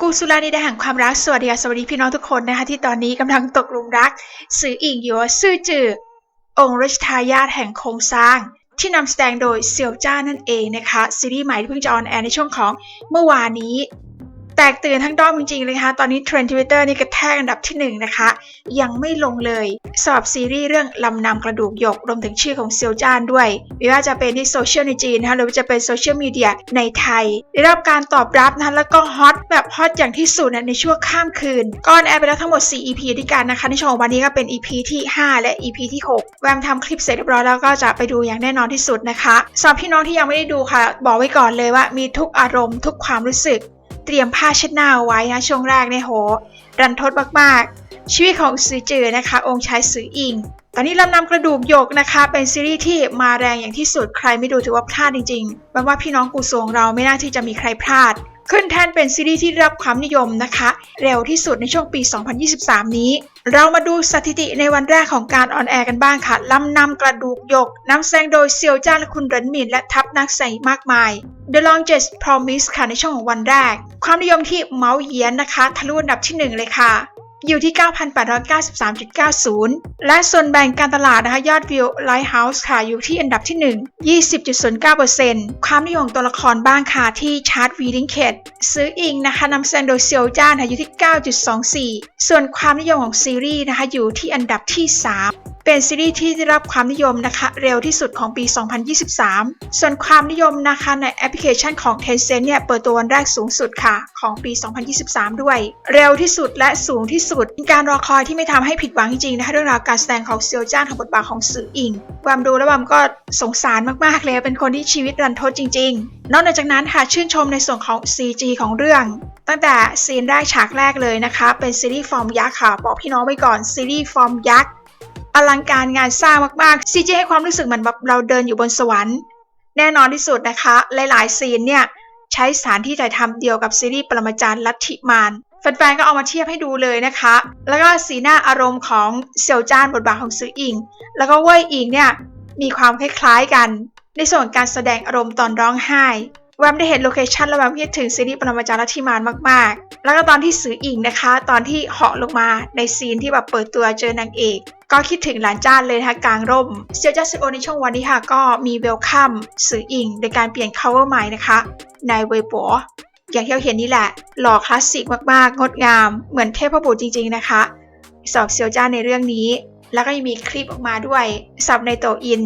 กูสุรานิดาแห่งความรักสวัสดีสวัสดีพี่น้องทุกคนนะคะ ที่ตอนนี้กำลังตกหลุมรัก สื่ออิงยัวซื่อจือองค์รัชทายาทแห่งโครงสร้าง ที่นำแสดงโดยเซียวจ้านั่นเองนะคะ ซีรีส์ใหม่ที่เพิ่งจะออนแอร์ในช่วงของเมื่อวานนี้ แตกตื่นทั้งด้อมจริงๆเลยคะตอนนี้เทรนด์ทวิตเตอร์นี่กระแทกอันดับที่หนึ่งนะคะ ยังไม่ลงเลยสำหรับซีรีส์เรื่องลำนำกระดูกหยกรวมถึงชื่อของเซียวจ้านด้วยไม่ว่าจะเป็นที่โซเชียลในจีนนะคะหรือว่าจะเป็นโซเชียลมีเดียในไทย ได้รับการตอบรับนะแล้วก็ฮอตแบบฮอตอย่างที่สุดนะในช่วงข้ามคืนก็ออนแอร์ไปแล้วทั้งหมด 4 EP ด้วยกันนะคะในช่วงวันนี้ก็เป็น EP ที่ 5 และ EP ที่ 6 แวมทำคลิปเสร็จเรียบร้อยแล้วก็จะไปดูอย่างแน่นอนที่สุดนะคะสำหรับพี่น้องที่ยังไม่ได้ดูค่ะ บอกไว้ก่อนเลยว่ามีทุกอารมณ์ทุกความรู้สึก เตรียมผ้าเช็ดหน้าเอาไว้นะช่วงแรกในยโห รันทดมากๆ ชีวิตของซือจือนะคะ องค์ชายซืออิง ตอนนี้ลำนำกระดูกโยกนะคะ เป็นซีรีส์ที่มาแรงอย่างที่สุดใครไม่ดูถือว่าพลาดจริงๆแปลว่าพี่น้องกูสวงเราไม่น่าที่จะมีใครพลาด ขึ้นแทนเป็นซีรีส์ที่ได้รับความนิยมนะคะ เร็วที่สุดในช่วงปี 2023 นี้ เรามาดูสถิติในวันแรกของการออนแอร์กันบ้างค่ะลำนำกระดูกยกนำแสดงโดยเซียวจ้านและคุณรันหมินและทัพนักแสดงมากมาย The Longest Promise ค่ะในช่วงของวันแรก ความนิยมที่เมาส์เยียนนะคะ ทะลุอันดับที่ 1 เลยค่ะ อยู่ที่ 9,893.90 และส่วนแบ่งการตลาดนะคะยอดวิว Lighthouse ค่ะอยู่ที่อันดับที่ 1 20.09%ความนิยมตัวละครบ้างค่ะที่ชาร์ตวีดิงเคดซื้ออิงนะคะนำแสดงโดยเซียวจ้านค่ะอยู่ที่ 9.24 ส่วนความนิยมของซีรีส์นะคะอยู่ที่อันดับที่ 3เป็นซีรีส์ที่ได้รับความนิยมนะคะเร็วที่สุดของปี 2023 ส่วนความนิยมนะคะในแอปพลิเคชันของ Tencent เนี่ยเปิดตัววันแรกสูงสุดค่ะของปี 2023 ด้วย เร็วที่สุดและสูงที่สุดเป็นการรอคอยที่ไม่ทำให้ผิดหวังจริงๆนะคะเรื่องราวการแสดงของเซียวจ้านของบทบาทของสื่ออิงความดูแล้ววามก็สงสารมากๆเลยเป็นคนที่ชีวิตรันทดจริง ๆ นอกจากนั้นค่ะชื่นชมในส่วนของ CG ของเรื่อง ตั้งแต่ซีนแรกฉากแรกเลยนะคะเป็นซีรีส์ฟอร์มยักษ์ค่ะบอกพี่น้องไว้ก่อนซีรีส์ฟอร์มยักษ์อลังการงานสร้างมากๆ CG ให้ความรู้สึกเหมือนแบบเราเดินอยู่บนสวรรค์ แน่นอนที่สุดนะคะ หลายๆ ซีนเนี่ยใช้สถานที่ถ่ายทำเดียวกับซีรีส์ปรมาจารย์ลัทธิมาร แฟนๆก็เอามาเทียบให้ดูเลยนะคะ แล้วก็สีหน้าอารมณ์ของเซียวจ้านบทบาทของซืออิง แล้วก็เว่ยอิงเนี่ยมีความคล้ายๆกัน ในส่วนการแสดงอารมณ์ตอนร้องไห้แวมได้เห็นโลเคชันแล้วแวมคิดถึงซีรีส์ปรมาจารย์ลัทธิมารมากๆ แล้วก็ตอนที่สืออิงนะคะ ตอนที่เหาะลงมาในซีนที่แบบเปิดตัวเจอนางเอก ก็คิดถึงหลานจ้านเลยนะคะกลางร่ม เซียวจ้าซิโอในช่วงวันนี้ค่ะ ก็มีเวลคัมสืออิงโดยการเปลี่ยน cover ใหม่นะคะในเว็บปัว อย่างที่เราเห็นนี่แหละ หล่อคลาสสิกมากๆ งดงาม เหมือนเทพบุตรจริง ๆ นะคะสอบเซียวจ้าในเรื่องนี้ แล้วก็ยังมีคลิปออกมาด้วยสับในโตอิน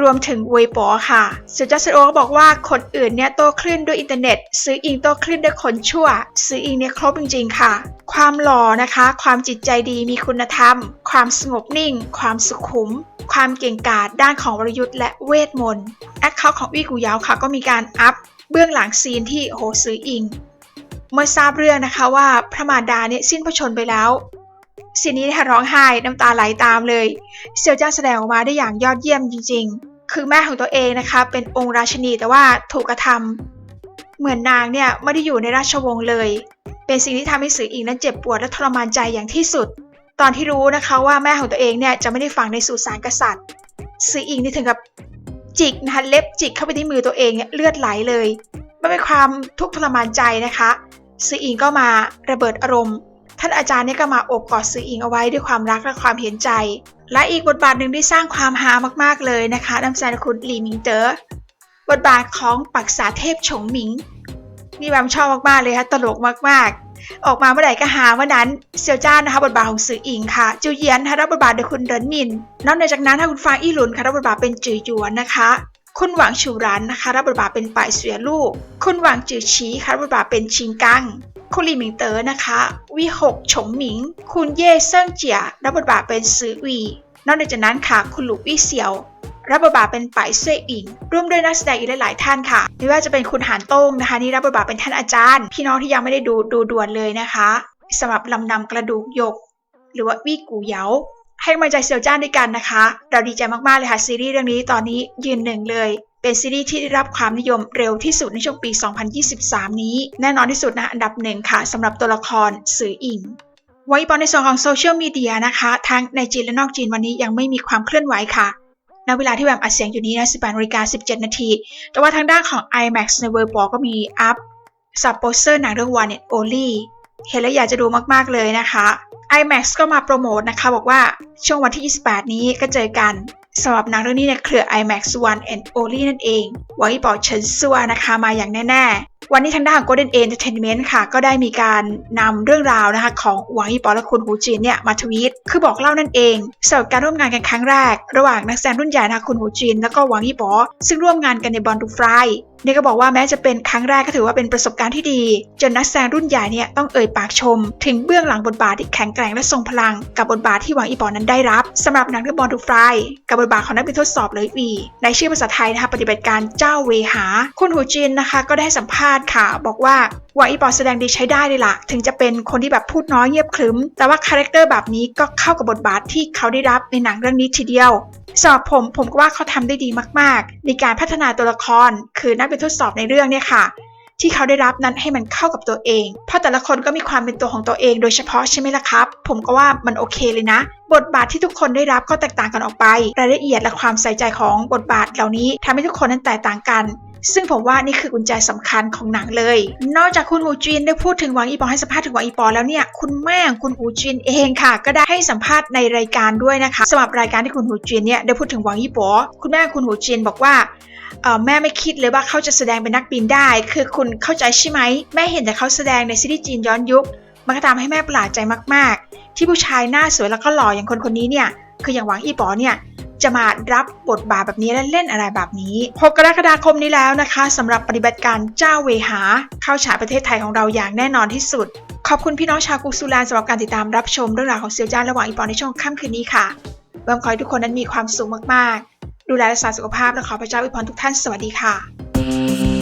รวมถึงเวยปอค่ะเซียวจ้าซิโอก็บอกว่าคนอื่นเนี่ยโตคลื่นด้วยอินเทอร์เน็ต ซื้ออิงโตคลื่นด้วยคนชั่ว ซื้ออิงเนี่ยครบจริง ๆ ค่ะ ความหล่อนะคะ ความจิตใจดีมีคุณธรรม ความสงบนิ่ง ความสุขุม ความเก่งกาจด้านของวรยุทธ์และเวทมนต์แอคเคาท์ของวี่กูยาวค่ะก็มีการอัพ เบื้องหลังซีนที่โหซื้ออิง เมื่อทราบเรื่องนะคะว่าพระมารดาเนี่ยสิ้นพระชนไปแล้วซีนนี้นะคะร้องไห้น้ำตาไหลตามเลย เซียวจ้าแสดงออกมาได้อย่างยอดเยี่ยมจริง ๆ คือแม่ของตัวเองนะคะเป็นองค์ราชินีแต่ว่าถูกกระทำเหมือนนางเนี่ยไม่ได้อยู่ในราชวงศ์เลย เป็นสิ่งที่ทำให้สืออิงนั้นเจ็บปวดและทรมานใจอย่างที่สุด ตอนที่รู้นะคะว่าแม่ของตัวเองเนี่ยจะไม่ได้ฝังในสุสานกษัตริย์สืออิงนี่ถึงกับ จิกนะคะเล็บจิกเข้าไปที่มือตัวเองเนี่ยเลือดไหลเลยมันเป็นความทุกข์ทรมานใจนะคะสืออิงก็มาระเบิดอารมณ์ ท่านอาจารย์เนี่ยก็มาโอบกอดสืออิงเอาไว้ด้วยความรักและความเห็นใจ และอีกบทบาทหนึ่งที่สร้างความฮามากๆเลยนะคะนำแสดงคุณหลีมิงเตอ๋อบทบาทของปักษาเทพฉงหมิง นี่แวมชอบมากๆเลยค่ะตลกมากๆ ออกมาเมื่อไหร่ก็หาเมื่อนั้นเซียวจ้านนะคะบทบาทของสืออิงค่ะจิวเยียนค่ะรับบทบาทโดยคุณเรินมินนอกจากนั้นถ้าคุณฟางอี้หลุนค่ะรับบทบาทเป็นจือหยวนนะคะคุณหวังชูรันนะคะรับบทบาทเป็นป่ายเสวียลูก คุณหวังจือชีค่ะรับบทบาทเป็นชิงกังคุณหลีหมิงเต๋อนะคะวิหกฉงหมิง คุณเย่เซิงเจียรับบทบาทเป็นซือวี นอกจากนั้นค่ะคุณหลุกวี่เซียว รับบทบาทเป็นป่ายเซ่อิงร่วมด้วยนักแสดงอีกหลาย ๆ ท่านค่ะไม่ว่าจะเป็นคุณหานโต้งนะคะนี่รับบทบาทเป็นท่านอาจารย์ พี่น้องที่ยังไม่ได้ดูดูด่วนเลยนะคะสำหรับลำนำกระดูกหยก หรือว่าวี่กูเหยาให้กำลังใจเซียวจ้านด้วยกันนะคะ เราดีใจมาก ๆ เลยค่ะซีรีส์เรื่องนี้ตอนนี้ยืนหนึ่งเลย เป็นซีรีส์ที่ได้รับความนิยมเร็วที่สุดในช่วงปี 2023 นี้ แน่นอนที่สุดนะอันดับหนึ่งค่ะสำหรับตัวละครสืออิงไว้ปอนในส่วนของโซเชียลมีเดียนะคะ ทั้งในจีนและนอกจีนวันนี้ยังไม่มีความเคลื่อนไหวค่ะ ณเวลาที่แวมอัดเสียงอยู่นี้นะ 18นาฬิกา17 นาที แต่ว่าทางด้านของ IMAX ในเวอร์บอก็มีอัพสับโปสเตอร์หนังเรื่อง One and Only เห็นแล้วอยากจะดูมากๆเลยนะคะ IMAX ก็มาโปรโมทนะคะ บอกว่าช่วงวันที่ 28 นี้ก็เจอกันสำหรับหนังเรื่องนี้ในเครือ IMAX One and Only นั่นเองหวังอีปอเฉินซัวนะคะมาอย่างแน่ๆ วันนี้ทางด้านของ Golden Entertainment ค่ะ ก็ได้มีการนำเรื่องราวนะคะของหวังอีปอและคุณหูจีนเนี่ยมาทวีต คือบอกเล่านั่นเองสำหรับการร่วมงานกันครั้งแรก ระหว่างนักแสดงรุ่นใหญ่นะคะคุณหูจีน แล้วก็หวังอีปอซึ่งร่วมงานกันในบอลดูฟราย นี่ก็บอกว่าแม้จะเป็นครั้งแรกก็ถือว่าเป็นประสบการณ์ที่ดี จนนักแสดงรุ่นใหญ่เนี่ยต้องเอ่ยปากชม ถึงเบื้องหลังบทบาทที่แข็งแกร่งและทรงพลัง กับบทบาทที่หวังอีปอนนั้นได้รับสำหรับหนังเรื่องบอลดูฟรายกับบทบาทของนักบินทดสอบเลยวีในชื่อภาษาไทยนะคะปฏิบัติการเจ้าเวหา คุณหูจินนะคะก็ได้สัมภาษณ์ค่ะ บอกว่าหวังอีปอนแสดงดีใช้ได้เลยล่ะ ถึงจะเป็นคนที่แบบพูดน้อยเงียบขรึมแต่ว่าคาแรคเตอร์แบบนี้ก็เข้ากับบทบาทที่เขาได้รับในหนังเรื่องนี้ทีเดียว สำหรับผมผมก็ว่าเขาทำได้ดีมากๆ ในการพัฒนาตัวละคร คือนักเป็นทดสอบในเรื่องเนี่ยค่ะ ที่เขาได้รับนั้นให้มันเข้ากับตัวเอง เพราะแต่ละคนก็มีความเป็นตัวของตัวเองโดยเฉพาะใช่ไหมล่ะครับ ผมก็ว่ามันโอเคเลยนะ บทบาทที่ทุกคนได้รับก็แตกต่างกันออกไป รายละเอียดและความใส่ใจของบทบาทเหล่านี้ทำให้ทุกคนนั้นแตกต่างกัน ซึ่งผมว่านี่คือกุญแจสำคัญของหนังเลย นอกจากคุณหูจินได้พูดถึงหวังอีปอให้สัมภาษณ์ถึงหวังอีปอแล้วเนี่ยคุณแม่คุณหูจินเองค่ะ ก็ได้ให้สัมภาษณ์ในรายการด้วยนะคะสำหรับรายการที่คุณหูจินเนี่ยได้พูดถึงหวังอีปอคุณแม่คุณหูจินบอกว่าแม่ไม่คิดเลยว่าเขาจะแสดงเป็นนักบินได้ คือคุณเข้าใจใช่ไหม แม่เห็นแต่เขาแสดงในซีรีส์จีนย้อนยุค มันก็ทำให้แม่ประหลาดใจมาก ๆ ที่ผู้ชายหน้าสวยแล้วก็หล่ออย่างคนคนนี้เนี่ย คืออย่างหวังอีป๋อเนี่ย จะมารับบทบาทแบบนี้และเล่นอะไรแบบนี้ 6 กรกฎาคมนี้แล้วนะคะสำหรับปฏิบัติการเจ้าเวหา เข้าฉายประเทศไทยของเราอย่างแน่นอนที่สุด ขอบคุณพี่น้องชาวกุสุลานสำหรับการติดตามรับชมเรื่องราวของเซียวจ้านระหว่างอีปอนในช่วงค่ำคืนนี้ค่ะหวังขอให้ทุกคนนั้นมีความสุขมากๆ ดูแลรักษาสุขภาพและขอพระเจ้าอวยพรทุกท่านสวัสดีค่ะ